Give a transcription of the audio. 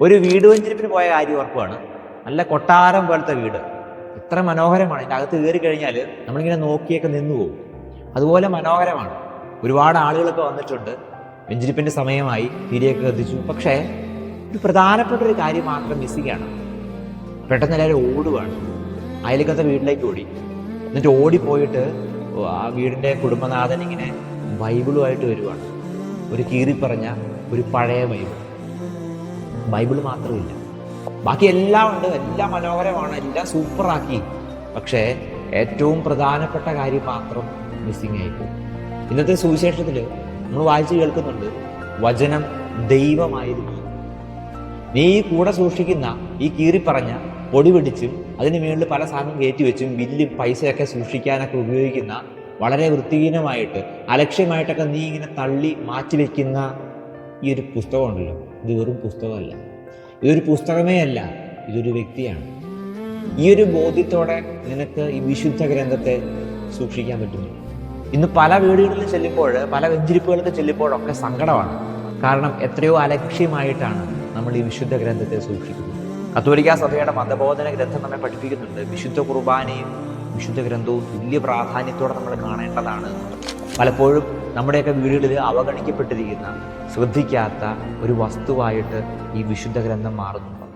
ഒരു വീട് വഞ്ചിരിപ്പിന് പോയ കാര്യം ഉറപ്പാണ്. നല്ല കൊട്ടാരം പോലത്തെ വീട്. ഇത്ര മനോഹരമാണ്. അതിന്റെ അകത്ത് കയറി കഴിഞ്ഞാൽ നമ്മളിങ്ങനെ നോക്കിയൊക്കെ നിന്നു പോകും. അതുപോലെ മനോഹരമാണ്. ഒരുപാട് ആളുകളൊക്കെ വന്നിട്ടുണ്ട്. വെഞ്ചിരിപ്പിന്റെ സമയമായി തിരിയൊക്കെ കത്തിച്ചു പക്ഷേ ഒരു പ്രധാനപ്പെട്ട ഒരു കാര്യം മാത്രം മിസ്സിങ്ങാണ് പെട്ടെന്ന് എല്ലാവരും ഓടുവാണ്. അയലക്കത്തെ വീട്ടിലേക്ക് ഓടി. എന്നിട്ട് ഓടിപ്പോയിട്ട് ആ വീടിന്റെ കുടുംബനാഥൻ ഇങ്ങനെ ബൈബിളുമായിട്ട് വരുവാണ്. ഒരു കീറിപ്പറഞ്ഞ ഒരു പഴയ ബൈബിൾ. ബൈബിൾ മാത്രമില്ല. ബാക്കി എല്ലാം ഉണ്ട്. എല്ലാം മനോഹരമാണ്. എല്ലാം സൂപ്പറാക്കി. പക്ഷേ ഏറ്റവും പ്രധാനപ്പെട്ട കാര്യം മാത്രം മിസ്സിങ് ആയിപ്പോയി ഇന്നത്തെ സുവിശേഷത്തിൽ നമ്മൾ വായിച്ചു കേൾക്കുന്നുണ്ട് വചനം ദൈവമായിരുന്നു. നീ കൂടെ സൂക്ഷിക്കുന്ന ഈ കീറിപ്പറഞ്ഞ പൊടി പിടിച്ചും അതിന് മുകളിൽ പല സാധനം കയറ്റി വെച്ചും ബില്ലും പൈസയൊക്കെ സൂക്ഷിക്കാനൊക്കെ ഉപയോഗിക്കുന്ന വളരെ വൃത്തിഹീനമായിട്ട് അലക്ഷ്യമായിട്ടൊക്കെ നീ ഇങ്ങനെ തള്ളി മാറ്റി വെക്കുന്ന ഈ ഒരു പുസ്തകമുണ്ടല്ലോ ഇത് വെറും പുസ്തകമല്ല. ഇതൊരു പുസ്തകമേ അല്ല ഇതൊരു വ്യക്തിയാണ്. ഈ ഒരു ബോധ്യത്തോടെ നിനക്ക് ഈ വിശുദ്ധ ഗ്രന്ഥത്തെ സൂക്ഷിക്കാൻ പറ്റുന്നു. ഇന്ന് പല വീടുകളിൽ ചെല്ലുമ്പോൾ പല വെഞ്ചിരിപ്പുകൾക്ക് ചെല്ലുമ്പോഴൊക്കെ സങ്കടമാണ്. കാരണം എത്രയോ അലക്ഷ്യമായിട്ടാണ് നമ്മൾ ഈ വിശുദ്ധ ഗ്രന്ഥത്തെ സൂക്ഷിക്കുന്നത്. കത്തോലിക്ക സഭയുടെ മതബോധന ഗ്രന്ഥം നമ്മെ പഠിപ്പിക്കുന്നുണ്ട്. വിശുദ്ധ കുർബാനയും വിശുദ്ധ ഗ്രന്ഥവും തുല്യ പ്രാധാന്യത്തോടെ നമ്മൾ കാണേണ്ടതാണ്. പലപ്പോഴും നമ്മുടെയൊക്കെ വീടുകളിൽ അവഗണിക്കപ്പെട്ടിരിക്കുന്ന ശ്രദ്ധിക്കാത്ത ഒരു വസ്തുവായിട്ട് ഈ വിശുദ്ധ ഗ്രന്ഥം മാറുന്നുണ്ട്?